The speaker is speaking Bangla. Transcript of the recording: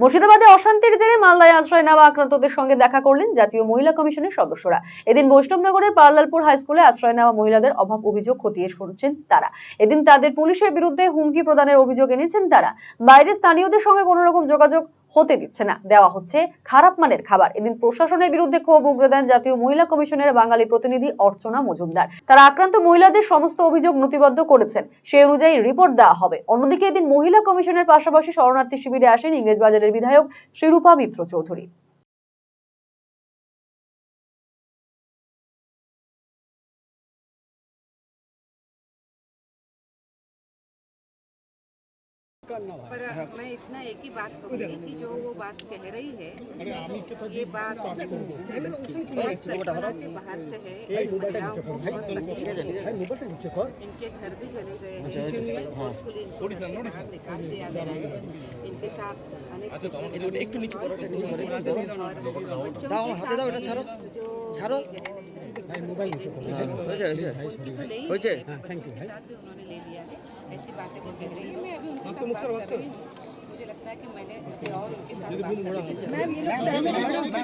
মুর্শিদাবাদে অশান্তির জেরে মালদায় আশ্রয় নেওয়া আক্রান্তদের সঙ্গে দেখা করলেন জাতীয় মহিলা কমিশনের সদস্যরা। এদিন বৈষ্ণবনগরের পার্লালপুর হাই স্কুলে আশ্রয় নেওয়া মহিলাদের অভাব অভিযোগ খতিয়ে শুনছেন তারা। এদিন তাদের পুলিশের বিরুদ্ধে হুমকি প্রদানের অভিযোগ এনেছেন তারা। বাইরে স্থানীয়দের সঙ্গে কোনোরকম যোগাযোগ হতে দিচ্ছে না। দেওয়া হচ্ছে খারাপ মানের খাবার। এদিন প্রশাসনের বিরুদ্ধে ক্ষোভ উগ্র দেন জাতীয় মহিলা কমিশনের বাঙালি প্রতিনিধি অর্চনা মজুমদার। তারা আক্রান্ত মহিলাদের সমস্ত অভিযোগ নথিবদ্ধ করেছেন। সেই অনুযায়ী রিপোর্ট দেওয়া হবে। অন্যদিকে এদিন মহিলা কমিশনের পাশাপাশি শরণার্থী শিবিরে আসেন ইংরেজবাজারের বিধায়ক শ্রীরূপা মিত্র চৌধুরী। पर मैं इतना एक ही बात कहूँगी कि जो वो बात कह रही है ये बात बहुत तरह के बाहर से है। महिलाओं को बहुत तकलीफ़ है। इनके घर भी चले गए हैं। फोर्सफुली इनको बाहर निकाल दिया गया है। इनके साथ अनेक सेक्सुअल और बच्चों के साथ जो मुझे लगता है कि मैंने और उनके साथ बात करने की ज़रूरत